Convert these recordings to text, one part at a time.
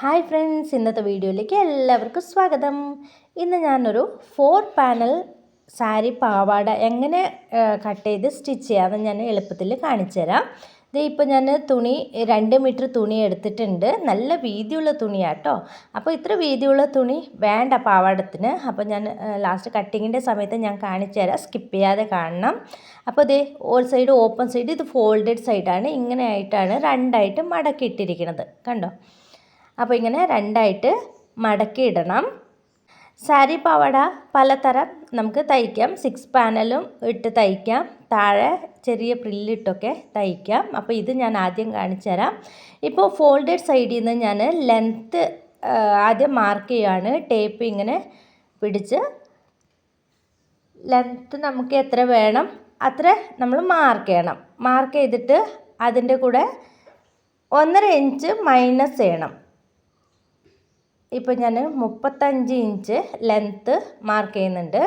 Hi friends ഇന്നത്തെ വീഡിയോയിലേക്ക് എല്ലാവർക്കും സ്വാഗതം. ഇന്ന് ഞാനൊരു ഫോർ പാനൽ സാരി പാവാട എങ്ങനെ കട്ട് ചെയ്ത് സ്റ്റിച്ച് ചെയ്യാമെന്ന് ഞാൻ എളുപ്പത്തിൽ കാണിച്ചു തരാം ഇത് ഇപ്പോൾ ഞാൻ തുണി രണ്ട് മീറ്റർ തുണി എടുത്തിട്ടുണ്ട്. നല്ല വീതിയുള്ള തുണിയാട്ടോ. അപ്പോൾ ഇത്ര വീതിയുള്ള തുണി വേണ്ട പാവാടത്തിന്. അപ്പോൾ ഞാൻ ലാസ്റ്റ് കട്ടിങ്ങിന്റെ സമയത്ത് ഞാൻ കാണിച്ചു തരാം സ്കിപ്പ് ചെയ്യാതെ കാണണം. അപ്പോൾ ഇതേ ഓൾ സൈഡ് ഓപ്പൺ സൈഡ് ഇത് ഫോൾഡഡ് സൈഡാണ് ഇങ്ങനെ ആയിട്ടാണ് രണ്ടായിട്ട് മടക്കിയിട്ടിരിക്കുന്നത് കണ്ടോ? അപ്പോൾ ഇങ്ങനെ രണ്ടായിട്ട് മടക്കി ഇടണം. സാരി പാവാട പലതരം നമുക്ക് തയ്ക്കാം. സിക്സ് പാനലും ഇട്ട് തയ്ക്കാം. താഴെ ചെറിയ പ്രില്ലിട്ടൊക്കെ തയ്ക്കാം. അപ്പോൾ ഇത് ഞാൻ ആദ്യം കാണിച്ചു തരാം. ഇപ്പോൾ ഫോൾഡഡ് സൈഡിൽ നിന്ന് ഞാൻ ലെങ്ത്ത് ആദ്യം മാർക്ക് ചെയ്യുകയാണ് ടേപ്പ് ഇങ്ങനെ പിടിച്ച് ലെങ്ത്ത് നമുക്ക് എത്ര വേണം? അത്ര നമ്മൾ മാർക്ക് ചെയ്യണം. മാർക്ക് ചെയ്തിട്ട് അതിന്റെ കൂടെ ഒന്നര ഇഞ്ച് മൈനസ് ചെയ്യണം. ഇപ്പോൾ ഞാൻ മുപ്പത്തഞ്ച് ഇഞ്ച് ലെങ്ത്ത് മാർക്ക് ചെയ്യുന്നുണ്ട്.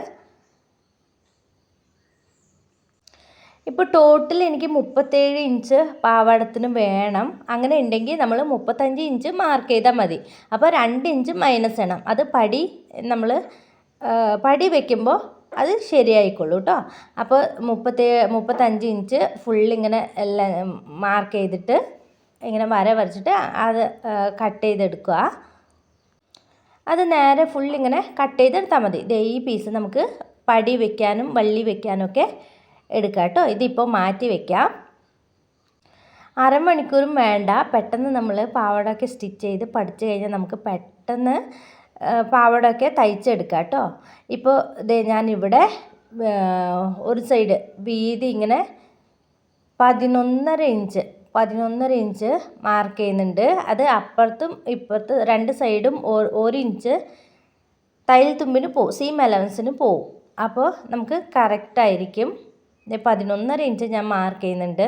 ഇപ്പോൾ ടോട്ടൽ എനിക്ക് മുപ്പത്തേഴ് ഇഞ്ച് പാവാടത്തിന് വേണം. അങ്ങനെ ഉണ്ടെങ്കിൽ നമ്മൾ മുപ്പത്തഞ്ച് ഇഞ്ച് മാർക്ക് ചെയ്താൽ മതി. അപ്പോൾ രണ്ട് ഇഞ്ച് മൈനസ് ചെയ്യണം. അത് പടി നമ്മൾ പടി വെക്കുമ്പോൾ അത് ശരിയായിക്കോളൂ കേട്ടോ അപ്പോൾ മുപ്പത്തേ മുപ്പത്തഞ്ച് ഇഞ്ച് ഫുള്ളിങ്ങനെ എല്ലാം മാർക്ക് ചെയ്തിട്ട് ഇങ്ങനെ വര വരച്ചിട്ട് അത് കട്ട് ചെയ്തെടുക്കുക. അത് നേരെ ഫുൾ ഇങ്ങനെ കട്ട് ചെയ്തെടുത്താൽ മതി. ഇതേ ഈ പീസ് നമുക്ക് പടി വെക്കാനും വള്ളി വെക്കാനും ഒക്കെ എടുക്കാം കേട്ടോ. ഇതിപ്പോൾ മാറ്റി വെക്കാം. അരമണിക്കൂറും വേണ്ട. പെട്ടെന്ന് നമ്മൾ പാവടൊക്കെ സ്റ്റിച്ച് ചെയ്ത് പഠിച്ചു കഴിഞ്ഞാൽ നമുക്ക് പെട്ടെന്ന് പാവടൊക്കെ തയ്ച്ചെടുക്കാം കേട്ടോ. ഇപ്പോൾ ഇതേ ഞാനിവിടെ ഒരു സൈഡ് വീതി ഇങ്ങനെ പതിനൊന്നര ഇഞ്ച് പതിനൊന്നര ഇഞ്ച് മാർക്ക് ചെയ്യുന്നുണ്ട്. അത് അപ്പുറത്തും ഇപ്പുറത്ത് രണ്ട് സൈഡും ഒരു ഇഞ്ച് തയ്യൽ തുമ്പിന് പോവും സീം അലവൻസിന് പോവും. അപ്പോൾ നമുക്ക് കറക്റ്റായിരിക്കും പതിനൊന്നര ഇഞ്ച് ഞാൻ മാർക്ക് ചെയ്യുന്നുണ്ട്.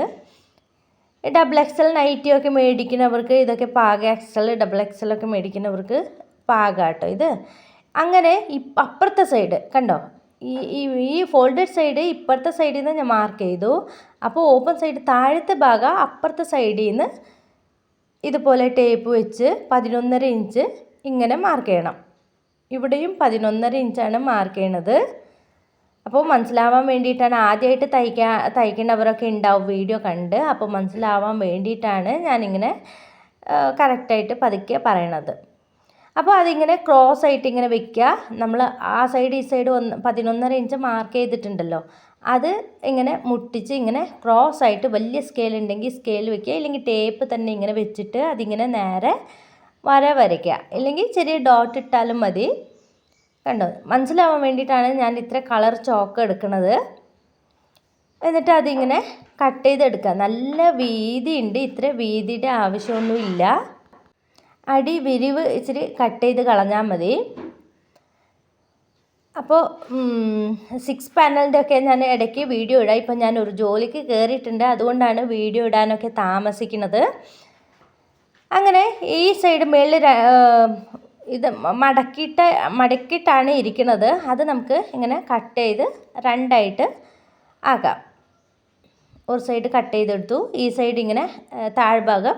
ഡബിൾ എക്സൽ നൈറ്റിയൊക്കെ മേടിക്കുന്നവർക്ക് ഇതൊക്കെ പാക എക്സൽ ഡബിൾ എക്സലൊക്കെ മേടിക്കുന്നവർക്ക് പാകാട്ടോ ഇത്. അങ്ങനെ അപ്പുറത്തെ സൈഡ് കണ്ടോ? ഈ ഈ ഈ ഫോൾഡഡ് സൈഡ് ഇപ്പുറത്തെ സൈഡിൽ നിന്ന് ഞാൻ മാർക്ക് ചെയ്തു. അപ്പോൾ ഓപ്പൺ സൈഡ് താഴത്തെ ഭാഗം അപ്പുറത്തെ സൈഡിൽ നിന്ന് ഇതുപോലെ ടേപ്പ് വെച്ച് പതിനൊന്നര ഇഞ്ച് ഇങ്ങനെ മാർക്ക് ചെയ്യണം. ഇവിടെയും പതിനൊന്നര ഇഞ്ചാണ് മാർക്ക് ചെയ്യണത്. അപ്പോൾ മനസ്സിലാവാൻ വേണ്ടിയിട്ടാണ് ആദ്യമായിട്ട് തയ്ക്കാൻ തയ്ക്കേണ്ടവരൊക്കെ ഉണ്ടാവും വീഡിയോ കണ്ട്. അപ്പോൾ മനസ്സിലാവാൻ വേണ്ടിയിട്ടാണ് ഞാനിങ്ങനെ കറക്റ്റായിട്ട് പതുക്കെ പറയണത്. അപ്പോൾ അതിങ്ങനെ ക്രോസ് ആയിട്ട് ഇങ്ങനെ വെക്കുക നമ്മൾ ആ സൈഡ് ഈ സൈഡ് ഒന്ന് പതിനൊന്നര ഇഞ്ച് മാർക്ക് ചെയ്തിട്ടുണ്ടല്ലോ. അത് ഇങ്ങനെ മുട്ടിച്ച് ഇങ്ങനെ ക്രോസ് ആയിട്ട് വലിയ സ്കെയിൽ ഉണ്ടെങ്കിൽ സ്കെയിൽ വെക്കുക. ഇല്ലെങ്കിൽ ടേപ്പ് തന്നെ ഇങ്ങനെ വെച്ചിട്ട് അതിങ്ങനെ നേരെ വര വരയ്ക്കുക. ഇല്ലെങ്കിൽ ചെറിയ ഡോട്ട് ഇട്ടാലും മതി. കണ്ടോ? മനസ്സിലാവാൻ വേണ്ടിയിട്ടാണ് ഞാൻ ഇത്ര കളർ ചോക്ക് എടുക്കുന്നത് എന്നിട്ട് അതിങ്ങനെ കട്ട് ചെയ്തെടുക്കുക. നല്ല വീതി ഉണ്ട് ഇത്ര വീതിയുടെ ആവശ്യമൊന്നുമില്ല. അടി വിരിവ് ഇച്ചിരി കട്ട് ചെയ്ത് കളഞ്ഞാൽ മതി. അപ്പോൾ സിക്സ് പാനലിന്റെ ഒക്കെ ഞാൻ ഇടയ്ക്ക് വീഡിയോ ഇടാം. ഇപ്പം ഞാൻ ഒരു ജോലിക്ക് കയറിയിട്ടുണ്ട് അതുകൊണ്ടാണ് വീഡിയോ ഇടാനൊക്കെ താമസിക്കുന്നത്. അങ്ങനെ ഈ സൈഡ് മേളിൽ ഇത് മടക്കിയിട്ട് മടക്കിയിട്ടാണ് ഇരിക്കുന്നത്. അത് നമുക്ക് ഇങ്ങനെ കട്ട് ചെയ്ത് രണ്ടായിട്ട് ആകാം. ഒരു സൈഡ് കട്ട് ചെയ്തെടുത്തു. ഈ സൈഡ് ഇങ്ങനെ താഴ്ഭാഗം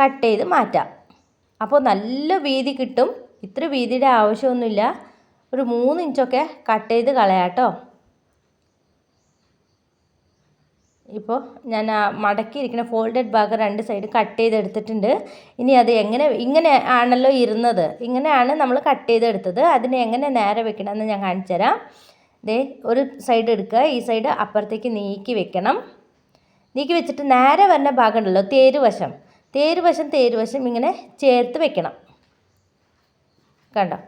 കട്ട് ചെയ്ത് മാറ്റാം. അപ്പോൾ നല്ല വീതി കിട്ടും. ഇത്ര വീതിയുടെ ആവശ്യമൊന്നുമില്ല. ഒരു മൂന്ന് ഇഞ്ചൊക്കെ കട്ട് ചെയ്ത് കളയാട്ടോ ഇപ്പോൾ ഞാൻ ആ മടക്കിയിരിക്കുന്ന ഫോൾഡഡ് ഭാഗം രണ്ട് സൈഡ് കട്ട് ചെയ്തെടുത്തിട്ടുണ്ട്. ഇനി അത് എങ്ങനെ ഇങ്ങനെ ആണല്ലോ ഇരുന്നത്. ഇങ്ങനെയാണ് നമ്മൾ കട്ട് ചെയ്തെടുത്തത്. അതിനെ എങ്ങനെ നേരെ വെക്കണമെന്ന് ഞാൻ കാണിച്ചു തരാം. ദേ ഒരു സൈഡ് എടുക്കുക. ഈ സൈഡ് അപ്പുറത്തേക്ക് നീക്കി വെക്കണം. നീക്കി വെച്ചിട്ട് നേരെ വരുന്ന ഭാഗം ഉണ്ടല്ലോ തേരുവശം. തേരുവശം തേരുവശം ഇങ്ങനെ ചേർത്ത് വെക്കണം. കണ്ടോ?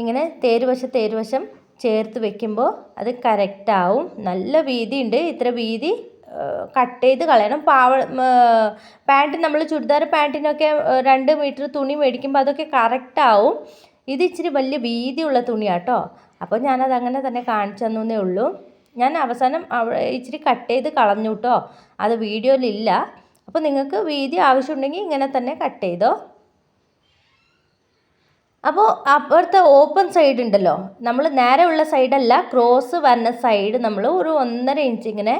ഇങ്ങനെ തേരുവശം തേരുവശം ചേർത്ത് വെക്കുമ്പോൾ അത് കറക്റ്റാവും നല്ല വീതി ഉണ്ട് ഇത്ര വീതി കട്ട് ചെയ്ത് കളയണം. പാവ പാന്റ് നമ്മൾ ചുരിദാർ പാന്റിനൊക്കെ രണ്ട് മീറ്റർ തുണി മേടിക്കുമ്പോൾ അതൊക്കെ കറക്റ്റാവും ഇത് ഇച്ചിരി വലിയ വീതിയുള്ള തുണിയാട്ടോ. അപ്പോൾ ഞാനത് അങ്ങനെ തന്നെ കാണിച്ചു തന്നേ ഉള്ളൂ. ഞാൻ അവസാനം ഇച്ചിരി കട്ട് ചെയ്ത് കളഞ്ഞു കേട്ടോ അത് വീഡിയോയിലില്ല അപ്പോൾ നിങ്ങൾക്ക് വീതി ആവശ്യമുണ്ടെങ്കിൽ ഇങ്ങനെ തന്നെ കട്ട് ചെയ്തോ. അപ്പോൾ അപ്പുറത്തെ ഓപ്പൺ സൈഡ് ഉണ്ടല്ലോ. നമ്മൾ നേരെ ഉള്ള സൈഡല്ല ക്രോസ് വരുന്ന സൈഡ് നമ്മൾ ഒരു ഒന്നര ഇഞ്ച് ഇങ്ങനെ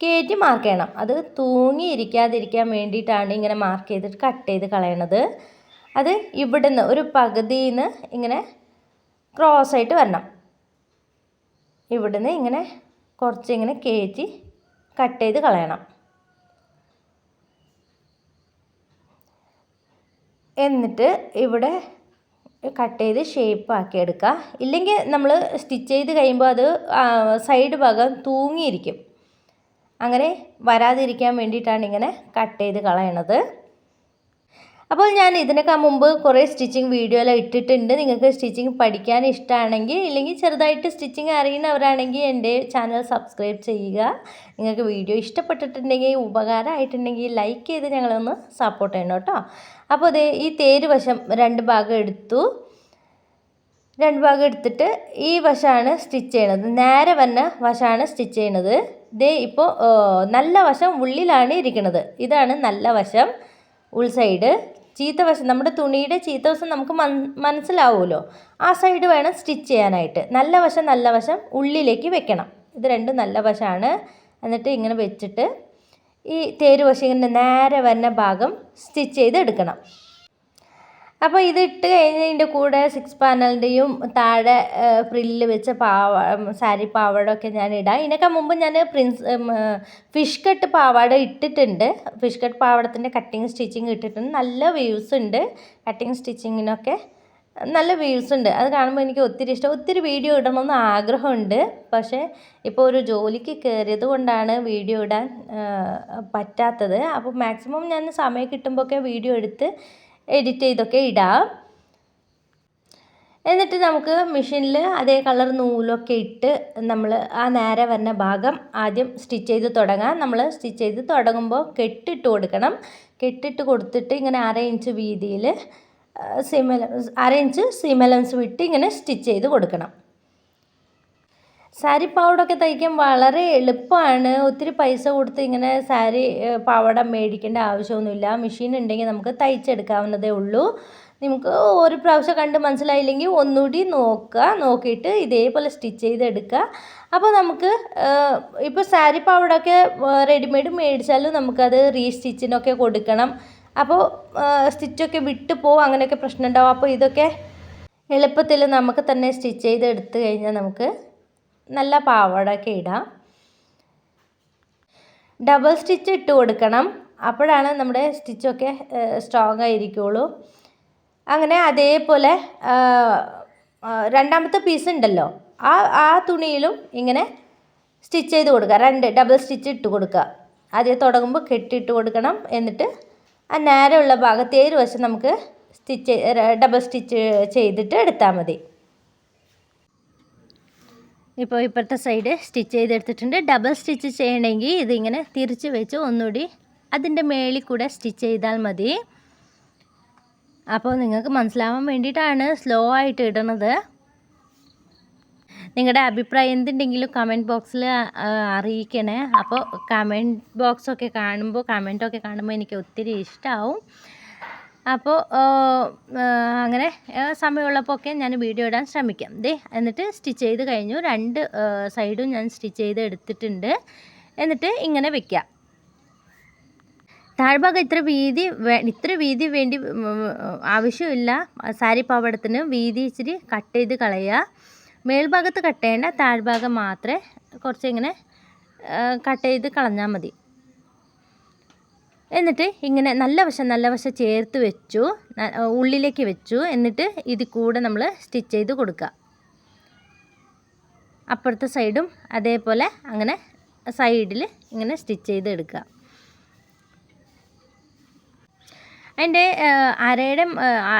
കയറ്റി മാർക്ക് ചെയ്യണം. അത് തൂങ്ങിയിരിക്കാതിരിക്കാൻ വേണ്ടിയിട്ടാണ് ഇങ്ങനെ മാർക്ക് ചെയ്തിട്ട് കട്ട് ചെയ്ത് കളയണത്. അത് ഇവിടുന്ന് ഒരു പകുതിയിൽ നിന്ന് ഇങ്ങനെ ക്രോസ് ആയിട്ട് വരണം. ഇവിടുന്ന് ഇങ്ങനെ കുറച്ച് ഇങ്ങനെ കയറ്റി കട്ട് ചെയ്ത് കളയണം. എന്നിട്ട് ഇവിടെ കട്ട് ചെയ്ത് ഷേപ്പ് ആക്കി എടുക്കുക. ഇല്ലെങ്കിൽ നമ്മൾ സ്റ്റിച്ച് ചെയ്ത് കഴിയുമ്പോൾ അത് സൈഡ് ഭാഗം തൂങ്ങിയിരിക്കും. അങ്ങനെ വരാതിരിക്കാൻ വേണ്ടിയിട്ടാണ് ഇങ്ങനെ കട്ട് ചെയ്ത് കളയണത്. അപ്പോൾ ഞാൻ ഇതിനൊക്കെ മുമ്പ് കുറേ സ്റ്റിച്ചിങ് വീഡിയോയെല്ലാം ഇട്ടിട്ടുണ്ട്. നിങ്ങൾക്ക് സ്റ്റിച്ചിങ് പഠിക്കാൻ ഇഷ്ടമാണെങ്കിൽ ഇല്ലെങ്കിൽ ചെറുതായിട്ട് സ്റ്റിച്ചിങ് അറിയുന്നവരാണെങ്കിൽ എന്റെ ചാനൽ സബ്സ്ക്രൈബ് ചെയ്യുക. നിങ്ങൾക്ക് വീഡിയോ ഇഷ്ടപ്പെട്ടിട്ടുണ്ടെങ്കിൽ ഉപകാരമായിട്ടുണ്ടെങ്കിൽ ലൈക്ക് ചെയ്ത് ഞങ്ങളൊന്ന് സപ്പോർട്ട് ചെയ്യണം കേട്ടോ. അപ്പോൾ അതേ ഈ തേര് വശം രണ്ട് ഭാഗം എടുത്തു. രണ്ട് ഭാഗം എടുത്തിട്ട് ഈ വശമാണ് സ്റ്റിച്ച് ചെയ്യണത്. നേരെ വന്ന വശമാണ് സ്റ്റിച്ച് ചെയ്യണത്. ദേ ഇപ്പോൾ നല്ല വശം ഉള്ളിലാണ് ഇരിക്കുന്നത് ഇതാണ് നല്ല വശം ഉൾ സൈഡ്. ചീത്ത വശം നമ്മുടെ തുണിയുടെ ചീത്ത വശം നമുക്ക് മൻ മനസ്സിലാവുമല്ലോ. ആ സൈഡ് വേണം സ്റ്റിച്ച് ചെയ്യാനായിട്ട്. നല്ല വശം നല്ല വശം ഉള്ളിലേക്ക് വെക്കണം. ഇത് രണ്ടും നല്ല വശമാണ് എന്നിട്ട് ഇങ്ങനെ വെച്ചിട്ട് ഈ തേര് വശം നേരെ വരുന്ന ഭാഗം സ്റ്റിച്ച് ചെയ്ത് എടുക്കണം. അപ്പോൾ ഇത് ഇട്ട് കഴിഞ്ഞതിന്റെ കൂടെ സിക്സ് പാനലിന്റെയും താഴെ ഫ്രില്ല് വെച്ച പാവ സാരി പാവാടൊക്കെ ഞാൻ ഇടാം. ഇതിനൊക്കെ മുമ്പ് ഞാൻ പ്രിൻസ് ഫിഷ് കട്ട് പാവാട ഇട്ടിട്ടുണ്ട്. ഫിഷ് കട്ട് പാവാടത്തിന്റെ കട്ടിങ് സ്റ്റിച്ചിങ് ഇട്ടിട്ടുണ്ട്. നല്ല വ്യൂസ് ഉണ്ട്. കട്ടിങ് സ്റ്റിച്ചിങ്ങിനൊക്കെ നല്ല വ്യൂസ് ഉണ്ട്. അത് കാണുമ്പോൾ എനിക്ക് ഒത്തിരി ഇഷ്ടം. ഒത്തിരി വീഡിയോ ഇടണമെന്ന് ആഗ്രഹമുണ്ട്. പക്ഷേ ഇപ്പോൾ ഒരു ജോലിക്ക് കയറിയത് കൊണ്ടാണ് വീഡിയോ ഇടാൻ പറ്റാത്തത്. അപ്പോൾ മാക്സിമം ഞാൻ സമയം കിട്ടുമ്പോഴൊക്കെ വീഡിയോ എടുത്ത് എഡിറ്റ് ചെയ്തൊക്കെ ഇടാം. എന്നിട്ട് നമുക്ക് മെഷീനിൽ അതേ കളർ നൂലൊക്കെ ഇട്ട് നമ്മൾ ആ നേരെ വരുന്ന ഭാഗം ആദ്യം സ്റ്റിച്ച് ചെയ്ത് തുടങ്ങാം. നമ്മൾ സ്റ്റിച്ച് ചെയ്ത് തുടങ്ങുമ്പോൾ കെട്ടിട്ട് കൊടുക്കണം. കെട്ടിട്ട് കൊടുത്തിട്ട് ഇങ്ങനെ അര ഇഞ്ച് വീതിയിൽ സിമല ഇഞ്ച് സിമലൻസ് വിട്ട് ഇങ്ങനെ സ്റ്റിച്ച് ചെയ്ത് കൊടുക്കണം. സാരി പാവടൊക്കെ തയ്ക്കാൻ വളരെ എളുപ്പമാണ്. ഒത്തിരി പൈസ കൊടുത്ത് ഇങ്ങനെ സാരി പാവട മേടിക്കേണ്ട ആവശ്യമൊന്നുമില്ല. മെഷീൻ ഉണ്ടെങ്കിൽ നമുക്ക് തയ്ച്ചെടുക്കാവുന്നതേ ഉള്ളൂ. നമുക്ക് ഒരു പ്രാവശ്യം കണ്ട് മനസ്സിലായില്ലെങ്കിൽ ഒന്നുകൂടി നോക്കുക. നോക്കിയിട്ട് ഇതേപോലെ സ്റ്റിച്ച് ചെയ്തെടുക്കുക. അപ്പോൾ നമുക്ക് ഇപ്പോൾ സാരി പാവടൊക്കെ റെഡിമെയ്ഡ് മേടിച്ചാലും നമുക്കത് റീസ്റ്റിച്ചിനൊക്കെ കൊടുക്കണം. അപ്പോൾ സ്റ്റിച്ചൊക്കെ വിട്ടു പോകും അങ്ങനെയൊക്കെ പ്രശ്നം ഉണ്ടാവും അപ്പോൾ ഇതൊക്കെ എളുപ്പത്തിൽ നമുക്ക് തന്നെ സ്റ്റിച്ച് ചെയ്ത് എടുത്ത് കഴിഞ്ഞാൽ നമുക്ക് നല്ല പാവടൊക്കെ ഇടാം. ഡബിൾ സ്റ്റിച്ച് ഇട്ട് കൊടുക്കണം. അപ്പോഴാണ് നമ്മുടെ സ്റ്റിച്ചൊക്കെ സ്ട്രോങ് ആയിരിക്കുള്ളൂ. അങ്ങനെ അതേപോലെ രണ്ടാമത്തെ പീസ് ഉണ്ടല്ലോ ആ ആ തുണിയിലും ഇങ്ങനെ സ്റ്റിച്ച് ചെയ്ത് കൊടുക്കുക. രണ്ട് ഡബിൾ സ്റ്റിച്ച് ഇട്ട് കൊടുക്കുക. ആദ്യം തുടങ്ങുമ്പോൾ കെട്ടിയിട്ട് കൊടുക്കണം. എന്നിട്ട് ആ നേരെയുള്ള ഭാഗത്ത് ഏത് വശം നമുക്ക് സ്റ്റിച്ച് ഡബിൾ സ്റ്റിച്ച് ചെയ്തിട്ട് എടുത്താൽ മതി. ഇപ്പോൾ ഇപ്പോഴത്തെ സൈഡ് സ്റ്റിച്ച് ചെയ്തെടുത്തിട്ടുണ്ട്. ഡബിൾ സ്റ്റിച്ച് ചെയ്യണമെങ്കിൽ ഇതിങ്ങനെ തിരിച്ച് വെച്ച് ഒന്നുകൂടി അതിന്റെ മേളിൽ കൂടെ സ്റ്റിച്ച് ചെയ്താൽ മതി. അപ്പോൾ നിങ്ങൾക്ക് മനസ്സിലാവാൻ വേണ്ടിയിട്ടാണ് സ്ലോ ആയിട്ട് ഇടണത്. നിങ്ങളുടെ അഭിപ്രായം എന്തുണ്ടെങ്കിലും കമന്റ് ബോക്സിൽ അറിയിക്കണേ. അപ്പോൾ കമന്റ് ബോക്സൊക്കെ കാണുമ്പോൾ കമന്റൊക്കെ കാണുമ്പോൾ എനിക്ക് ഒത്തിരി ഇഷ്ടമാവും അപ്പോൾ അങ്ങനെ സമയമുള്ളപ്പോൾ ഒക്കെ ഞാൻ വീഡിയോ ഇടാൻ ശ്രമിക്കാം. ദേ എന്നിട്ട് സ്റ്റിച്ച് ചെയ്ത് കഴിഞ്ഞു. രണ്ട് സൈഡും ഞാൻ സ്റ്റിച്ച് ചെയ്ത് എടുത്തിട്ടുണ്ട്. എന്നിട്ട് ഇങ്ങനെ വെക്കാം താഴ്ഭാഗം ഇത്ര വീതി ഇത്ര വീതി വേണ്ടി ആവശ്യമില്ല. സാരി പാവടത്തിന് വീതി ഇച്ചിരി കട്ട് ചെയ്ത് കളയുക മേൽഭാഗത്ത് കട്ട് ചെയ്യേണ്ട താഴ്ഭാഗം മാത്രമേ കുറച്ച് ഇങ്ങനെ കട്ട് ചെയ്ത് കളഞ്ഞാൽ മതി. എന്നിട്ട് ഇങ്ങനെ നല്ല വശം നല്ല വശം ചേർത്ത് വെച്ചു ഉള്ളിലേക്ക് വെച്ചു. എന്നിട്ട് ഇതിൽ കൂടെ നമ്മൾ സ്റ്റിച്ച് ചെയ്ത് കൊടുക്കുക അപ്പുറത്തെ സൈഡും അതേപോലെ അങ്ങനെ സൈഡിൽ ഇങ്ങനെ സ്റ്റിച്ച് ചെയ്ത് എടുക്കുക അതിന്റെ അരയുടെ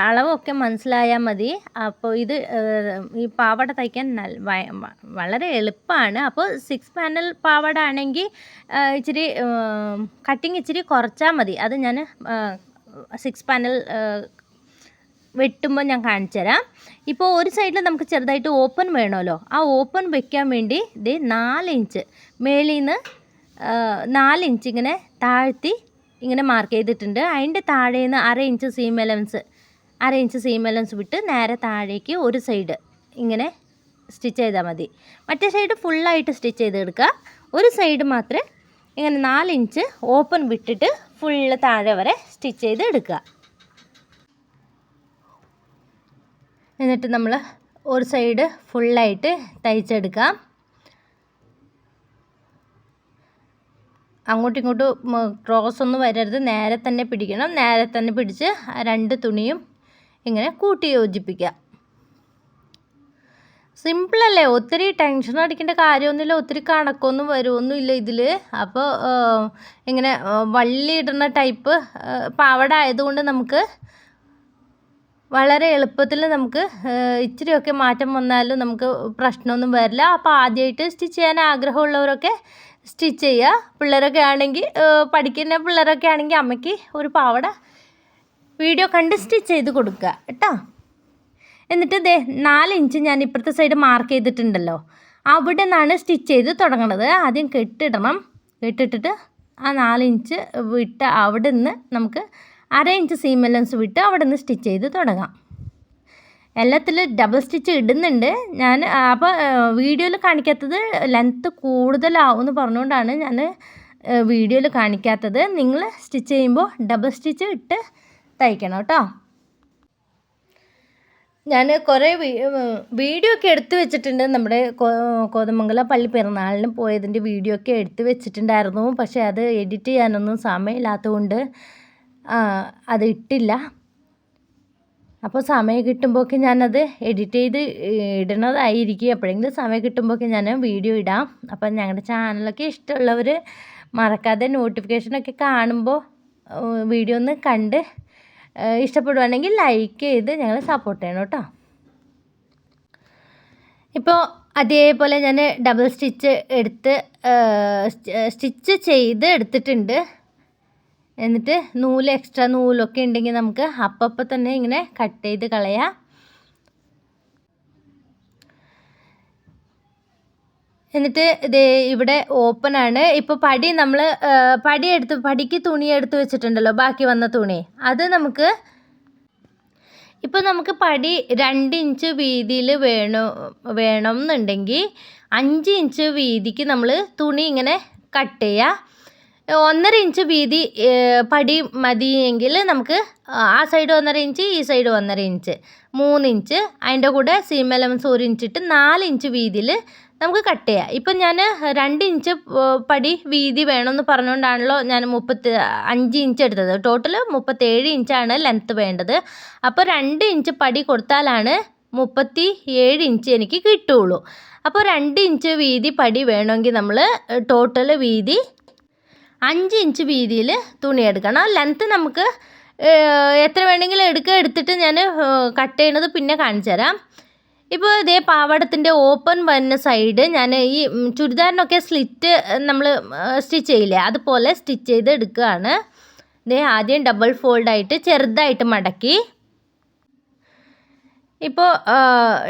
അളവൊക്കെ മനസ്സിലായാൽ മതി. അപ്പോൾ ഇത് ഈ പാവാട തയ്ക്കാൻ വളരെ എളുപ്പമാണ്. അപ്പോൾ സിക്സ് പാനൽ പാവാട ആണെങ്കിൽ ഇച്ചിരി കട്ടിങ് ഇച്ചിരി കുറച്ചാൽ മതി. അത് ഞാൻ സിക്സ് പാനൽ വെട്ടുമ്പോൾ ഞാൻ കാണിച്ചു തരാം. ഇപ്പോൾ ഒരു സൈഡിൽ നമുക്ക് ചെറുതായിട്ട് ഓപ്പൺ വേണമല്ലോ. ആ ഓപ്പൺ വെക്കാൻ വേണ്ടി ഇത് ഇഞ്ച് മേളിൽ നിന്ന് ഇഞ്ച് ഇങ്ങനെ താഴ്ത്തി ഇങ്ങനെ മാർക്ക് ചെയ്തിട്ടുണ്ട്. അതിന്റെ താഴേന്ന് അര ഇഞ്ച് സീം എലവൻസ് അര ഇഞ്ച് സീം എലവൻസ് വിട്ട് നേരെ താഴേക്ക് ഒരു സൈഡ് ഇങ്ങനെ സ്റ്റിച്ച് ചെയ്താൽ മതി. മറ്റേ സൈഡ് ഫുള്ളായിട്ട് സ്റ്റിച്ച് ചെയ്തെടുക്കുക ഒരു സൈഡ് മാത്രമേ ഇങ്ങനെ നാല് ഇഞ്ച് ഓപ്പൺ വിട്ടിട്ട് ഫുള്ള് താഴെ വരെ സ്റ്റിച്ച് ചെയ്ത് എടുക്കുക എന്നിട്ട് നമ്മൾ ഒരു സൈഡ് ഫുള്ളായിട്ട് തയ്ച്ചെടുക്കാം. അങ്ങോട്ടും ഇങ്ങോട്ടും ക്രോസ് ഒന്നും വരരുത്. നേരെ തന്നെ പിടിക്കണം. നേരെ തന്നെ പിടിച്ച് രണ്ട് തുണിയും ഇങ്ങനെ കൂട്ടി യോജിപ്പിക്കുക സിമ്പിളല്ലേ? ഒത്തിരി ടെൻഷൻ അടിക്കേണ്ട കാര്യമൊന്നുമില്ല. ഒത്തിരി കണക്കൊന്നും വരുമൊന്നുമില്ല ഇതിൽ അപ്പോൾ ഇങ്ങനെ വള്ളി ഇടുന്ന ടൈപ്പ് പാവട ആയതുകൊണ്ട് നമുക്ക് വളരെ എളുപ്പത്തിൽ നമുക്ക് ഇച്ചിരിയൊക്കെ മാറ്റം വന്നാലും നമുക്ക് പ്രശ്നമൊന്നും വരില്ല. അപ്പോൾ ആദ്യമായിട്ട് സ്റ്റിച്ച് ചെയ്യാൻ ആഗ്രഹമുള്ളവരൊക്കെ സ്റ്റിച്ച് ചെയ്യുക. പിള്ളേരൊക്കെ ആണെങ്കിൽ പഠിക്കുന്ന പിള്ളേരൊക്കെ ആണെങ്കിൽ അമ്മയ്ക്ക് ഒരു പാവട വീഡിയോ കണ്ട് സ്റ്റിച്ച് ചെയ്ത് കൊടുക്കുക കേട്ടോ. എന്നിട്ട് ദേ നാല് ഇഞ്ച് ഞാൻ ഇപ്പുറത്തെ സൈഡ് മാർക്ക് ചെയ്തിട്ടുണ്ടല്ലോ. അവിടെ നിന്നാണ് സ്റ്റിച്ച് ചെയ്ത് തുടങ്ങണത്. ആദ്യം കെട്ടിടണം. കെട്ടിട്ടിട്ട് ആ നാല് ഇഞ്ച് വിട്ട് അവിടെ നിന്ന് നമുക്ക് അര ഇഞ്ച് സീം വിട്ട് അവിടെ നിന്ന് സ്റ്റിച്ച് ചെയ്ത് തുടങ്ങാം. എല്ലാത്തിലും ഡബിൾ സ്റ്റിച്ച് ഇടുന്നുണ്ട്. ഞാൻ അപ്പോൾ വീഡിയോയിൽ കാണിക്കാത്തത് ലെങ്ത്ത് കൂടുതലാവും എന്ന് പറഞ്ഞുകൊണ്ടാണ് ഞാൻ വീഡിയോയിൽ കാണിക്കാത്തത്. നിങ്ങൾ സ്റ്റിച്ച് ചെയ്യുമ്പോൾ ഡബിൾ സ്റ്റിച്ച് ഇട്ട് തയ്ക്കണം കേട്ടോ. ഞാൻ കുറേ വീഡിയോ ഒക്കെ എടുത്തു വെച്ചിട്ടുണ്ട്. നമ്മുടെ കോതമംഗല പള്ളി പെരുന്നാളിന് പോയതിന്റെ വീഡിയോ ഒക്കെ എടുത്തു വെച്ചിട്ടുണ്ടായിരുന്നു. പക്ഷേ അത് എഡിറ്റ് ചെയ്യാനൊന്നും സമയമില്ലാത്തതുകൊണ്ട് അത് ഇട്ടില്ല. അപ്പോൾ സമയം കിട്ടുമ്പോഴൊക്കെ ഞാനത് എഡിറ്റ് ചെയ്ത് ഇടുന്നതായിരിക്കും എപ്പോഴെങ്കിലും സമയം കിട്ടുമ്പോഴൊക്കെ ഞാൻ വീഡിയോ ഇടാം. അപ്പം ഞങ്ങളുടെ ചാനലൊക്കെ ഇഷ്ടമുള്ളവർ മറക്കാതെ നോട്ടിഫിക്കേഷനൊക്കെ കാണുമ്പോൾ വീഡിയോ ഒന്ന് കണ്ട് ഇഷ്ടപ്പെടുവാണെങ്കിൽ ലൈക്ക് ചെയ്ത് ഞങ്ങൾ സപ്പോർട്ട് ചെയ്യണം കേട്ടോ. ഇപ്പോൾ അതേപോലെ ഞാൻ ഡബിൾ സ്റ്റിച്ച് എടുത്ത് സ്റ്റിച്ച് ചെയ്ത് എടുത്തിട്ടുണ്ട്. എന്നിട്ട് നൂൽ എക്സ്ട്രാ നൂലൊക്കെ ഉണ്ടെങ്കിൽ നമുക്ക് അപ്പപ്പം തന്നെ ഇങ്ങനെ കട്ട് ചെയ്ത് കളയാം. എന്നിട്ട് ഇത് ഇവിടെ ഓപ്പൺ ആണ്. ഇപ്പോൾ പടി നമ്മൾ പടി എടുത്ത് പടിക്ക് തുണി എടുത്ത് വെച്ചിട്ടുണ്ടല്ലോ ബാക്കി വന്ന തുണി. അത് നമുക്ക് ഇപ്പോൾ നമുക്ക് പടി രണ്ട് ഇഞ്ച് വീതിയിൽ വേണോ വേണം എന്നുണ്ടെങ്കിൽ അഞ്ച് ഇഞ്ച് വീതിക്ക് നമ്മൾ തുണി ഇങ്ങനെ കട്ട് ചെയ്യുക ഒന്നര ഇഞ്ച് വീതി പടി മതിയെങ്കിൽ നമുക്ക് ആ സൈഡ് ഒന്നര ഇഞ്ച് ഈ സൈഡ് ഒന്നര ഇഞ്ച്. മൂന്ന് ഇഞ്ച് അതിന്റെ കൂടെ സീം എലവൻസ് ഒരു ഇഞ്ച് ഇട്ട് നാല് ഇഞ്ച് വീതിയിൽ നമുക്ക് കട്ട് ചെയ്യാം. ഇപ്പം ഞാൻ രണ്ട് ഇഞ്ച് പടി വീതി വേണമെന്ന് പറഞ്ഞുകൊണ്ടാണല്ലോ ഞാൻ മുപ്പത്തി അഞ്ച് ഇഞ്ച് എടുത്തത്. ടോട്ടൽ മുപ്പത്തേഴ് ഇഞ്ചാണ് ലെങ്ത്ത് വേണ്ടത്. അപ്പോൾ രണ്ട് ഇഞ്ച് പടി കൊടുത്താലാണ് മുപ്പത്തി ഏഴ് ഇഞ്ച് എനിക്ക് കിട്ടുകയുള്ളൂ അപ്പോൾ രണ്ട് ഇഞ്ച് വീതി പടി വേണമെങ്കിൽ നമ്മൾ ടോട്ടൽ വീതി അഞ്ച് ഇഞ്ച് വീതിയിൽ തുണി എടുക്കണം. ലെങ്ത്ത് നമുക്ക് എത്ര വേണമെങ്കിലും എടുക്കുക എടുത്തിട്ട് ഞാൻ കട്ട് ചെയ്യണത് പിന്നെ കാണിച്ചു തരാം. ഇപ്പോൾ ഇതേ പാവാടത്തിന്റെ ഓപ്പൺ വരുന്ന സൈഡ് ഞാൻ ഈ ചുരിദാറിനൊക്കെ സ്ലിറ്റ് നമ്മൾ സ്റ്റിച്ച് ചെയ്യില്ലേ? അതുപോലെ സ്റ്റിച്ച് ചെയ്ത് എടുക്കുകയാണ് ഇതേ ആദ്യം ഡബിൾ ഫോൾഡായിട്ട് ചെറുതായിട്ട് മടക്കി. ഇപ്പോൾ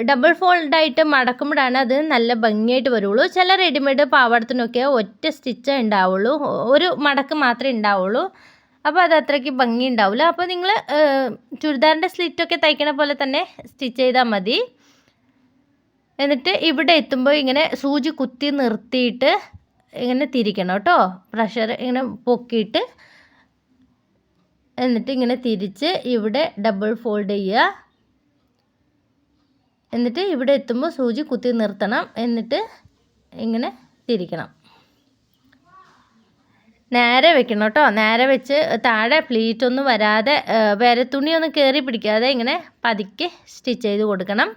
ഡബിൾ ഫോൾഡ് ഫോൾഡായിട്ട് മടക്കുമ്പോഴാണ് അത് നല്ല ഭംഗിയായിട്ട് വരുള്ളൂ. ചില റെഡിമെയ്ഡ് പാവാടത്തിനൊക്കെ ഒറ്റ സ്റ്റിച്ചേ ഉണ്ടാവുള്ളൂ. ഒരു മടക്ക് മാത്രമേ ഉണ്ടാവുള്ളൂ. അപ്പോൾ അത് അത്രയ്ക്ക് ഭംഗി ഉണ്ടാവില്ല. അപ്പോൾ നിങ്ങൾ ചുരിദാറിന്റെ സ്ലിറ്റൊക്കെ തയ്ക്കണ പോലെ തന്നെ സ്റ്റിച്ച് ചെയ്താൽ മതി. എന്നിട്ട് ഇവിടെ എത്തുമ്പോൾ ഇങ്ങനെ സൂചി കുത്തി നിർത്തിയിട്ട് ഇങ്ങനെ തിരിക്കണം കേട്ടോ. പ്രഷർ ഇങ്ങനെ പൊക്കിയിട്ട്. എന്നിട്ട് ഇങ്ങനെ തിരിച്ച് ഇവിടെ ഡബിൾ ഫോൾഡ് ചെയ്യുക. എന്നിട്ട് ഇവിടെ എത്തുമ്പോൾ സൂചി കുത്തി നിർത്തണം. എന്നിട്ട് ഇങ്ങനെ തിരിക്കണം. നേരെ വെക്കണം കേട്ടോ. നേരെ വെച്ച് താഴെ പ്ലീറ്റൊന്നും വരാതെ വേറെ തുണിയൊന്നും കയറി പിടിക്കാതെ ഇങ്ങനെ പതുക്കെ സ്റ്റിച്ച് ചെയ്ത് കൊടുക്കണം.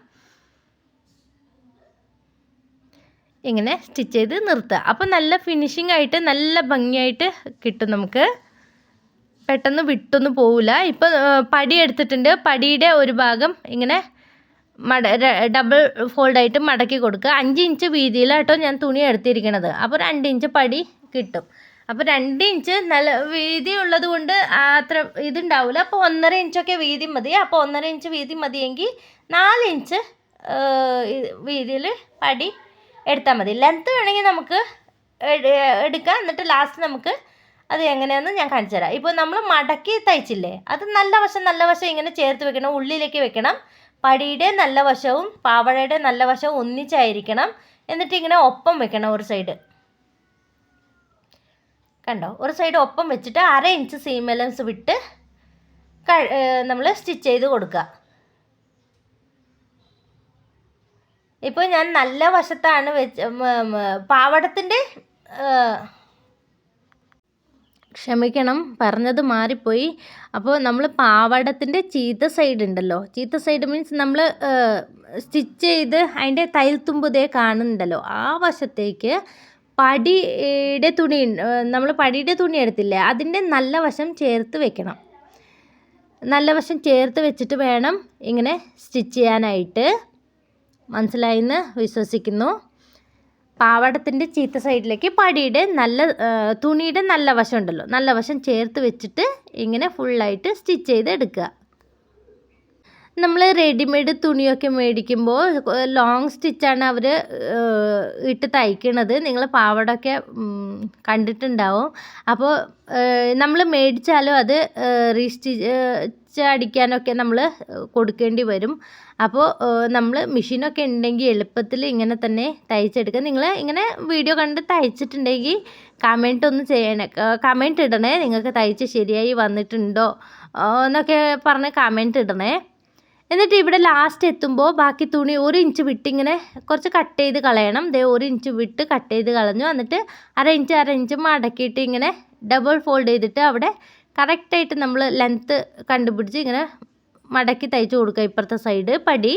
ഇങ്ങനെ സ്റ്റിച്ച് ചെയ്ത് നിർത്തുക. അപ്പോൾ നല്ല ഫിനിഷിംഗ് ആയിട്ട് നല്ല ഭംഗിയായിട്ട് കിട്ടും നമുക്ക്. പെട്ടെന്ന് വിട്ടൊന്നും പോവില്ല. ഇപ്പോൾ പടി എടുത്തിട്ടുണ്ട്. പടിയുടെ ഒരു ഭാഗം ഇങ്ങനെ മട ഡബിൾ ഫോൾഡായിട്ട് മടക്കി കൊടുക്കുക. അഞ്ച് ഇഞ്ച് വീതിയിലാട്ടോ ഞാൻ തുണി എടുത്തിരിക്കണത്. അപ്പോൾ രണ്ട് ഇഞ്ച് പടി കിട്ടും. അപ്പോൾ രണ്ട് ഇഞ്ച് നല്ല വീതി ഉള്ളത് കൊണ്ട് അത്ര ഇതുണ്ടാവില്ല അപ്പോൾ ഒന്നര ഇഞ്ചൊക്കെ വീതി മതി. അപ്പോൾ ഒന്നര ഇഞ്ച് വീതി മതിയെങ്കിൽ നാല് ഇഞ്ച് വീതിയിൽ പടി എടുത്താൽ മതി. ലെങ്ത്ത് വേണമെങ്കിൽ നമുക്ക് എടുക്കാം. എന്നിട്ട് ലാസ്റ്റ് നമുക്ക് അത് എങ്ങനെയാണെന്ന് ഞാൻ കാണിച്ചു തരാം. ഇപ്പോൾ നമ്മൾ മടക്കി തയ്ച്ചില്ലേ? അത് നല്ല വശം നല്ല വശം ഇങ്ങനെ ചേർത്ത് വെക്കണം. ഉള്ളിലേക്ക് വെക്കണം. പടിയുടെ നല്ല വശവും പാവടയുടെ നല്ല വശവും ഒന്നിച്ചായിരിക്കണം. എന്നിട്ട് ഇങ്ങനെ ഒപ്പം വെക്കണം ഒരു സൈഡ് കണ്ടോ? ഒരു സൈഡ് ഒപ്പം വെച്ചിട്ട് അര ഇഞ്ച് സീം എലൻസ് വിട്ട് നമ്മൾ സ്റ്റിച്ച് ചെയ്ത് കൊടുക്കുക. ഇപ്പോൾ ഞാൻ നല്ല വശത്താണ് വെച്ച് പാവടത്തിന്റെ ക്ഷമിക്കണം പറഞ്ഞത് മാറിപ്പോയി. അപ്പോൾ നമ്മൾ പാവാടത്തിന്റെ ചീത്ത സൈഡ് ഉണ്ടല്ലോ. ചീത്ത സൈഡ് മീൻസ് നമ്മൾ സ്റ്റിച്ച് ചെയ്ത് അതിന്റെ തയ്യൽത്തുമ്പ് ഇതേ കാണുന്നുണ്ടല്ലോ. ആ വശത്തേക്ക് പടിയുടെ തുണി നമ്മൾ പടിയുടെ തുണി എടുത്തില്ലേ അതിന്റെ നല്ല വശം ചേർത്ത് വെക്കണം. നല്ല വശം ചേർത്ത് വെച്ചിട്ട് വേണം ഇങ്ങനെ സ്റ്റിച്ച് ചെയ്യാനായിട്ട്. മനസ്സിലായെന്ന്? വിശ്വസിക്കുന്നു. പാവാടത്തിന്റെ ചീത്ത സൈഡിലേക്ക് പടിയുടെ നല്ല തുണിയുടെ നല്ല വശം ഉണ്ടല്ലോ. നല്ല വശം ചേർത്ത് വെച്ചിട്ട് ഇങ്ങനെ ഫുള്ളായിട്ട് സ്റ്റിച്ച് ചെയ്ത് എടുക്കുക. നമ്മൾ റെഡിമെയ്ഡ് തുണിയൊക്കെ മേടിക്കുമ്പോൾ ലോങ് സ്റ്റിച്ചാണ് അവർ ഇട്ട് തയ്ക്കണത്. നിങ്ങൾ പാവടൊക്കെ കണ്ടിട്ടുണ്ടാവും. അപ്പോൾ നമ്മൾ മേടിച്ചാലും അത് റീസ്റ്റിച്ച് അടിക്കാനൊക്കെ നമ്മൾ കൊടുക്കേണ്ടി വരും. അപ്പോൾ നമ്മൾ മെഷീനൊക്കെ ഉണ്ടെങ്കിൽ എളുപ്പത്തിൽ ഇങ്ങനെ തന്നെ തയ്ച്ചെടുക്കുക നിങ്ങൾ ഇങ്ങനെ വീഡിയോ കണ്ട് തയ്ച്ചിട്ടുണ്ടെങ്കിൽ കമന്റ് ഒന്ന് ചെയ്യണേ. കമന്റ് ഇടണേ. നിങ്ങൾക്ക് തയ്ച്ച് ശരിയായി വന്നിട്ടുണ്ടോ എന്നൊക്കെ പറഞ്ഞ് കമന്റ് ഇടണേ. എന്നിട്ട് ഇവിടെ ലാസ്റ്റ് എത്തുമ്പോൾ ബാക്കി തുണി ഒരു ഇഞ്ച് വിട്ടിങ്ങനെ കുറച്ച് കട്ട് ചെയ്ത് കളയണം. ദേ ഒരു ഇഞ്ച് വിട്ട് കട്ട് ചെയ്ത് കളഞ്ഞു. എന്നിട്ട് അര ഇഞ്ച് അര ഇഞ്ച് മടക്കിയിട്ട് ഇങ്ങനെ ഡബിൾ ഫോൾഡ് ചെയ്തിട്ട് അവിടെ കറക്റ്റായിട്ട് നമ്മൾ ലെങ്ത്ത് കണ്ടുപിടിച്ച് ഇങ്ങനെ മടക്കി തയ്ച്ച് കൊടുക്കുക ഇപ്പുറത്തെ സൈഡ് പടി.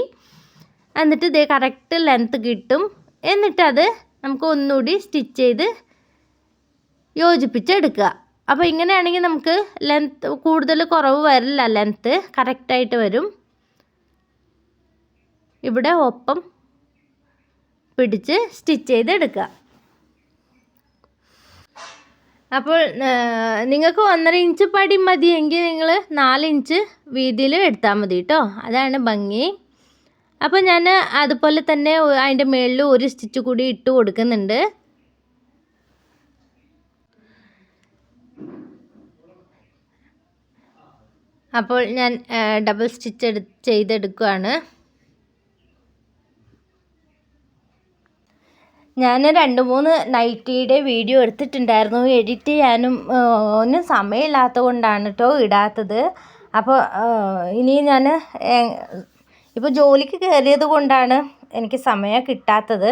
എന്നിട്ട് ഇതേ കറക്റ്റ് ലെങ്ത്ത് കിട്ടും. എന്നിട്ടത് നമുക്ക് ഒന്നുകൂടി സ്റ്റിച്ച് ചെയ്ത് യോജിപ്പിച്ചെടുക്കുക. അപ്പോൾ ഇങ്ങനെയാണെങ്കിൽ നമുക്ക് ലെങ്ത്ത് കൂടുതൽ കുറവ് വരില്ല. ലെങ്ത്ത് കറക്റ്റായിട്ട് വരും. ഇവിടെ ഒപ്പം പിടിച്ച് സ്റ്റിച്ച് ചെയ്തെടുക്കുക. അപ്പോൾ നിങ്ങൾക്ക് ഒന്നര ഇഞ്ച് പടി മതിയെങ്കിൽ നിങ്ങൾ നാല് ഇഞ്ച് വീതിയിൽ എടുത്താൽ മതി കേട്ടോ അതാണ് ഭംഗി. അപ്പോൾ ഞാൻ അതുപോലെ തന്നെ അതിന്റെ മുകളിൽ ഒരു സ്റ്റിച്ച് കൂടി ഇട്ട് കൊടുക്കുന്നുണ്ട്. അപ്പോൾ ഞാൻ ഡബിൾ സ്റ്റിച്ച് എടു ചെയ്തെടുക്കുകയാണ് ഞാൻ രണ്ട് മൂന്ന് നൈറ്റിയുടെ വീഡിയോ എടുത്തിട്ടുണ്ടായിരുന്നു. എഡിറ്റ് ചെയ്യാനും ഒന്നും സമയമില്ലാത്തത് കൊണ്ടാണ് കേട്ടോ ഇടാത്തത്. അപ്പോൾ ഇനി ഞാൻ ഇപ്പോൾ ജോലിക്ക് കയറിയത് കൊണ്ടാണ് എനിക്ക് സമയം കിട്ടാത്തത്.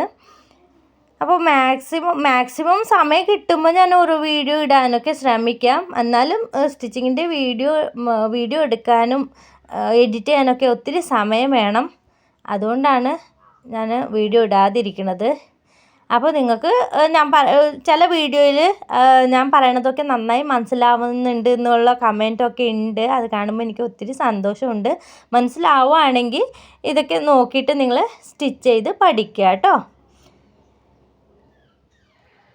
അപ്പോൾ മാക്സിമം മാക്സിമം സമയം കിട്ടുമ്പോൾ ഞാൻ ഒരു വീഡിയോ ഇടാനൊക്കെ ശ്രമിക്കാം. എന്നാലും സ്റ്റിച്ചിങ്ങിന്റെ വീഡിയോ വീഡിയോ എടുക്കാനും എഡിറ്റ് ചെയ്യാനൊക്കെ ഒത്തിരി സമയം വേണം. അതുകൊണ്ടാണ് ഞാൻ വീഡിയോ ഇടാതിരിക്കുന്നത് അപ്പോൾ നിങ്ങൾക്ക് ഞാൻ പറ ചില വീഡിയോയിൽ ഞാൻ പറയണതൊക്കെ നന്നായി മനസ്സിലാവുന്നുണ്ട് എന്നുള്ള കമന്റൊക്കെ ഉണ്ട് അത് കാണുമ്പോൾ എനിക്ക് ഒത്തിരി സന്തോഷമുണ്ട്. മനസ്സിലാവുകയാണെങ്കിൽ ഇതൊക്കെ നോക്കിയിട്ട് നിങ്ങൾ സ്റ്റിച്ച് ചെയ്ത് പഠിക്കുക കേട്ടോ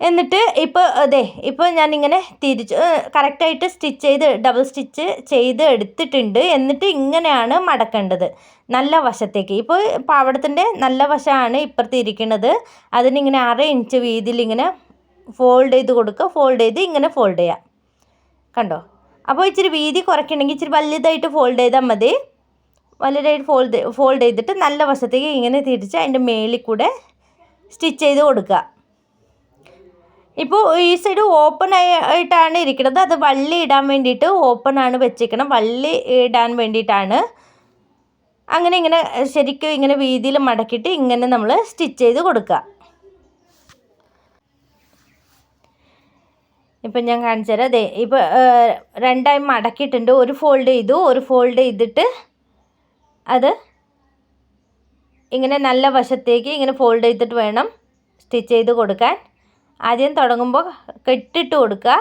എന്നിട്ട് ഇപ്പോൾ അതെ ഇപ്പോൾ ഞാനിങ്ങനെ തിരിച്ച് കറക്റ്റായിട്ട് സ്റ്റിച്ച് ചെയ്ത് ഡബിൾ സ്റ്റിച്ച് ചെയ്ത് എടുത്തിട്ടുണ്ട്. എന്നിട്ട് ഇങ്ങനെയാണ് മടക്കേണ്ടത്. നല്ല വശത്തേക്ക്. ഇപ്പോൾ പാവടത്തിന്റെ നല്ല വശമാണ് ഇപ്പുറത്ത് ഇരിക്കുന്നത്. അതിനിങ്ങനെ അര ഇഞ്ച് വീതിയിൽ ഇങ്ങനെ ഫോൾഡ് ചെയ്ത് കൊടുക്കുക. ഫോൾഡ് ചെയ്ത് ഇങ്ങനെ ഫോൾഡ് ചെയ്യാം. കണ്ടോ? അപ്പോൾ ഇച്ചിരി വീതി കുറയ്ക്കണമെങ്കിൽ ഇച്ചിരി വലുതായിട്ട് ഫോൾഡ് ചെയ്താൽ മതി. വലുതായിട്ട് ഫോൾഡ് ഫോൾഡ് ചെയ്തിട്ട് നല്ല വശത്തേക്ക് ഇങ്ങനെ തിരിച്ച് അതിന്റെ മേളിൽ കൂടെ സ്റ്റിച്ച് ചെയ്ത് കൊടുക്കുക. ഇപ്പോൾ ഈ സൈഡ് ഓപ്പൺ ആയിട്ടാണ് ഇരിക്കുന്നത് അത് വള്ളി ഇടാൻ വേണ്ടിയിട്ട് ഓപ്പൺ ആണ് വെച്ചിരിക്കണം വള്ളി ഇടാൻ വേണ്ടിയിട്ടാണ്. അങ്ങനെ ഇങ്ങനെ ശരിക്കും ഇങ്ങനെ വീതിയിൽ മടക്കിയിട്ട് ഇങ്ങനെ നമ്മൾ സ്റ്റിച്ച് ചെയ്ത് കൊടുക്കുക ഇപ്പം ഞാൻ കാണിച്ചു തരാം. അതെ ഇപ്പോൾ രണ്ടായി മടക്കിയിട്ടുണ്ട്. ഒരു ഫോൾഡ് ചെയ്തു. ഒരു ഫോൾഡ് ചെയ്തിട്ട് അത് ഇങ്ങനെ നല്ല വശത്തേക്ക് ഇങ്ങനെ ഫോൾഡ് ചെയ്തിട്ട് വേണം സ്റ്റിച്ച് ചെയ്ത് കൊടുക്കാൻ. ആദ്യം തുടങ്ങുമ്പോൾ കെട്ടിട്ട് കൊടുക്കുക.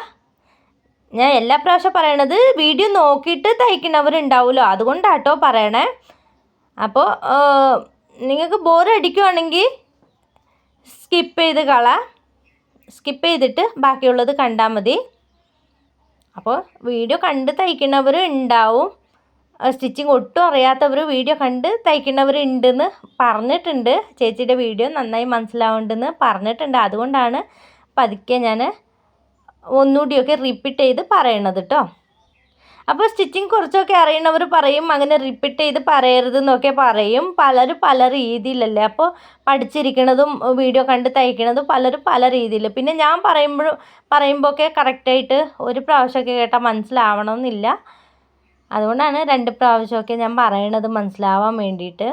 ഞാൻ എല്ലാ പ്രാവശ്യം പറയണത് വീഡിയോ നോക്കിയിട്ട് തയ്ക്കുന്നവരുണ്ടാവുമല്ലോ അതുകൊണ്ടാട്ടോ പറയണേ. അപ്പോൾ നിങ്ങൾക്ക് ബോർ അടിക്കുവാണെങ്കിൽ സ്കിപ്പ് ചെയ്ത് കള. സ്കിപ്പ് ചെയ്തിട്ട് ബാക്കിയുള്ളത് കണ്ടാൽ മതി. അപ്പോൾ വീഡിയോ കണ്ട് തയ്ക്കുന്നവർ ഉണ്ടാവും സ്റ്റിച്ചിങ് ഒട്ടും അറിയാത്തവർ വീഡിയോ കണ്ട് തയ്ക്കുന്നവരുണ്ടെന്ന് പറഞ്ഞിട്ടുണ്ട്. ചേച്ചിയുടെ വീഡിയോ നന്നായി മനസ്സിലാവുന്നുണ്ടെന്ന് പറഞ്ഞിട്ടുണ്ട്. അതുകൊണ്ടാണ് പതുക്കെ ഞാൻ ഒന്നുകൂടിയൊക്കെ റിപ്പീറ്റ് ചെയ്ത് പറയണത് കേട്ടോ അപ്പോൾ സ്റ്റിച്ചിങ് കുറച്ചൊക്കെ അറിയണവർ പറയും അങ്ങനെ റിപ്പീറ്റ് ചെയ്ത് പറയരുതെന്നൊക്കെ പറയും. പലരും പല രീതിയിലല്ലേ. അപ്പോൾ പഠിച്ചിരിക്കണതും വീഡിയോ കണ്ട് തയ്ക്കണതും പലരും പല രീതിയിൽ പിന്നെ ഞാൻ പറയുമ്പോഴും പറയുമ്പോഴൊക്കെ കറക്റ്റായിട്ട് ഒരു പ്രാവശ്യമൊക്കെ കേട്ടാൽ മനസ്സിലാവണമെന്നില്ല അതുകൊണ്ടാണ് രണ്ട് പ്രാവശ്യമൊക്കെ ഞാൻ പറയണത് മനസ്സിലാവാൻ വേണ്ടിയിട്ട്.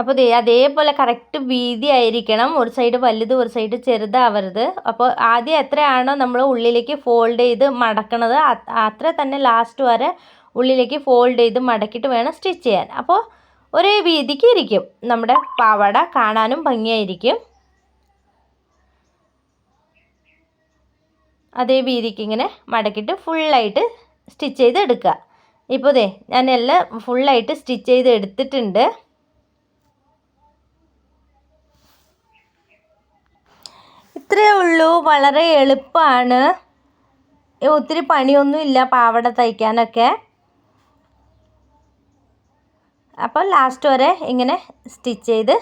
അപ്പോൾ അതേപോലെ കറക്റ്റ് വീതി ആയിരിക്കണം. ഒരു സൈഡ് വലുത് ഒരു സൈഡ് ചെറുതാവരുത്. അപ്പോൾ ആദ്യം എത്രയാണോ നമ്മൾ ഉള്ളിലേക്ക് ഫോൾഡ് ചെയ്ത് മടക്കണത് അത്ര തന്നെ ലാസ്റ്റ് വരെ ഉള്ളിലേക്ക് ഫോൾഡ് ചെയ്ത് മടക്കിയിട്ട് വേണം സ്റ്റിച്ച് ചെയ്യാൻ. അപ്പോൾ ഒരേ വീതിക്ക് ഇരിക്കും. നമ്മുടെ പാവട കാണാനും ഭംഗിയായിരിക്കും. അതേ വീതിക്ക് ഇങ്ങനെ മടക്കിയിട്ട് ഫുള്ളായിട്ട് സ്റ്റിച്ച് ചെയ്ത് എടുക്കുക. ഇപ്പോൾ ദേ ഞാൻ എല്ലാം ഫുള്ളായിട്ട് സ്റ്റിച്ച് ചെയ്ത് എടുത്തിട്ടുണ്ട്. ഇത്രയേ ഉള്ളൂ. വളരെ എളുപ്പമാണ്. ഒത്തിരി പണിയൊന്നുമില്ല പാവട തയ്ക്കാനൊക്കെ. അപ്പോൾ ലാസ്റ്റ് വരെ ഇങ്ങനെ സ്റ്റിച്ച് ചെയ്ത്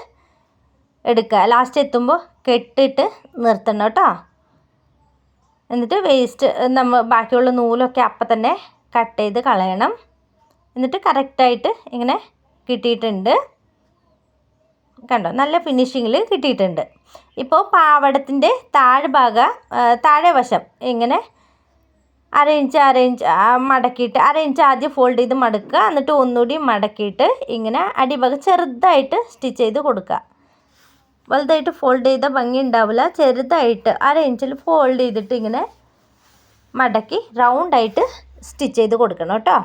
എടുക്കുക. ലാസ്റ്റ് എത്തുമ്പോൾ കെട്ടിട്ട് നിർത്തണം കേട്ടോ. എന്നിട്ട് വേസ്റ്റ് നമ്മൾ ബാക്കിയുള്ള നൂലൊക്കെ അപ്പം തന്നെ കട്ട് ചെയ്ത് കളയണം. എന്നിട്ട് കറക്റ്റായിട്ട് ഇങ്ങനെ കിട്ടിയിട്ടുണ്ട്. കണ്ടോ? നല്ല ഫിനിഷിങ്ങിൽ കിട്ടിയിട്ടുണ്ട്. ഇപ്പോൾ പാവടത്തിന്റെ താഴ്ഭാഗം താഴെ വശം ഇങ്ങനെ അരയിഞ്ച് അരയിഞ്ച് മടക്കിയിട്ട് അരയിഞ്ച് ആദ്യം ഫോൾഡ് ചെയ്ത് മടക്കുക. എന്നിട്ട് ഒന്നുകൂടി മടക്കിയിട്ട് ഇങ്ങനെ അടിഭാഗം ചെറുതായിട്ട് സ്റ്റിച്ച് ചെയ്ത് കൊടുക്കുക. വലുതായിട്ട് ഫോൾഡ് ചെയ്ത ഭംഗി ഉണ്ടാവില്ല. ചെറുതായിട്ട് അര ഇഞ്ചിൽ ഫോൾഡ് ചെയ്തിട്ട് ഇങ്ങനെ മടക്കി റൗണ്ടായിട്ട് സ്റ്റിച്ച് ചെയ്ത് കൊടുക്കണം കേട്ടോ.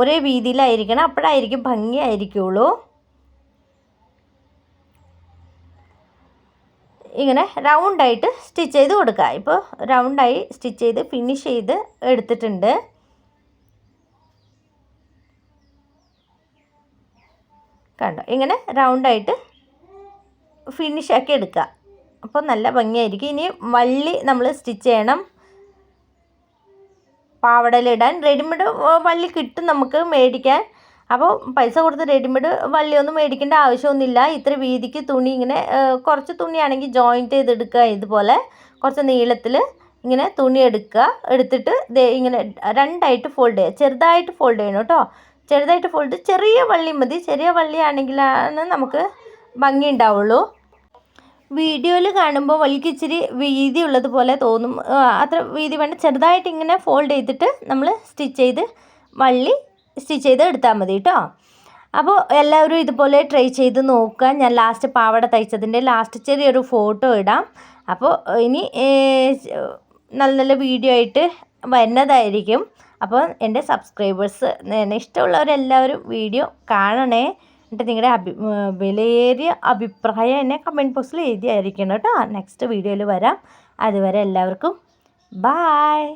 ഒരേ വീതിയിലായിരിക്കണം. അപ്പോഴായിരിക്കും ഭംഗിയായിരിക്കുള്ളൂ ഇങ്ങനെ റൗണ്ടായിട്ട് സ്റ്റിച്ച് ചെയ്ത് കൊടുക്കുക. ഇപ്പോൾ റൗണ്ടായി സ്റ്റിച്ച് ചെയ്ത് ഫിനിഷ് ചെയ്ത് എടുത്തിട്ടുണ്ട്. കണ്ടോ? ഇങ്ങനെ റൗണ്ടായിട്ട് ഫിനിഷാക്കി എടുക്കുക. അപ്പോൾ നല്ല ഭംഗിയായിരിക്കും. ഇനി വള്ളി നമ്മൾ സ്റ്റിച്ച് ചെയ്യണം. പാവടയിലിടാൻ റെഡിമെയ്ഡ് വള്ളി കിട്ടും നമുക്ക് മേടിക്കാൻ. അപ്പോൾ പൈസ കൊടുത്ത് റെഡിമെയ്ഡ് വള്ളിയൊന്നും മേടിക്കേണ്ട ആവശ്യമൊന്നുമില്ല. ഇത്ര വീതിക്ക് തുണി ഇങ്ങനെ കുറച്ച് തുണിയാണെങ്കിൽ ജോയിന്റ് ചെയ്തെടുക്കുക ഇതുപോലെ. കുറച്ച് നീളത്തിൽ ഇങ്ങനെ തുണി എടുക്കുക. എടുത്തിട്ട് ഇങ്ങനെ രണ്ടായിട്ട് ഫോൾഡ് ചെയ്യുക. ചെറുതായിട്ട് ഫോൾഡ് ചെയ്യണം കേട്ടോ. ചെറുതായിട്ട് ഫോൾഡ് ചെറിയ വള്ളി മതി. ചെറിയ വള്ളിയാണെങ്കിലാണ് നമുക്ക് ഭംഗി ഉണ്ടാവുള്ളൂ വീഡിയോയിൽ കാണുമ്പോൾ വള്ളിക്ക് ഇച്ചിരി വീതി ഉള്ളതുപോലെ തോന്നും. അത്ര വീതി വേണ്ട. ചെറുതായിട്ട് ഇങ്ങനെ ഫോൾഡ് ചെയ്തിട്ട് നമ്മൾ സ്റ്റിച്ച് ചെയ്ത് വള്ളി സ്റ്റിച്ച് ചെയ്ത് എടുത്താൽ മതി കേട്ടോ. അപ്പോൾ എല്ലാവരും ഇതുപോലെ ട്രൈ ചെയ്ത് നോക്കുക. ഞാൻ ലാസ്റ്റ് പാവട തയ്ച്ചതിന്റെ ലാസ്റ്റ് ചെറിയൊരു ഫോട്ടോ ഇടാം. അപ്പോൾ ഇനി നല്ല നല്ല വീഡിയോ ആയിട്ട് വരുന്നതായിരിക്കും. അപ്പോൾ എന്റെ സബ്സ്ക്രൈബേഴ്സ് എന്നെ ഇഷ്ടമുള്ളവരെല്ലാവരും വീഡിയോ കാണണേ. എന്നിട്ട് നിങ്ങളുടെ അഭി വിലയേറിയ അഭിപ്രായം എന്നെ കമന്റ് ബോക്സിൽ എഴുതിയായിരിക്കണം കേട്ടോ. നെക്സ്റ്റ് വീഡിയോയിൽ വരാം. അതുവരെ എല്ലാവർക്കും ബായ്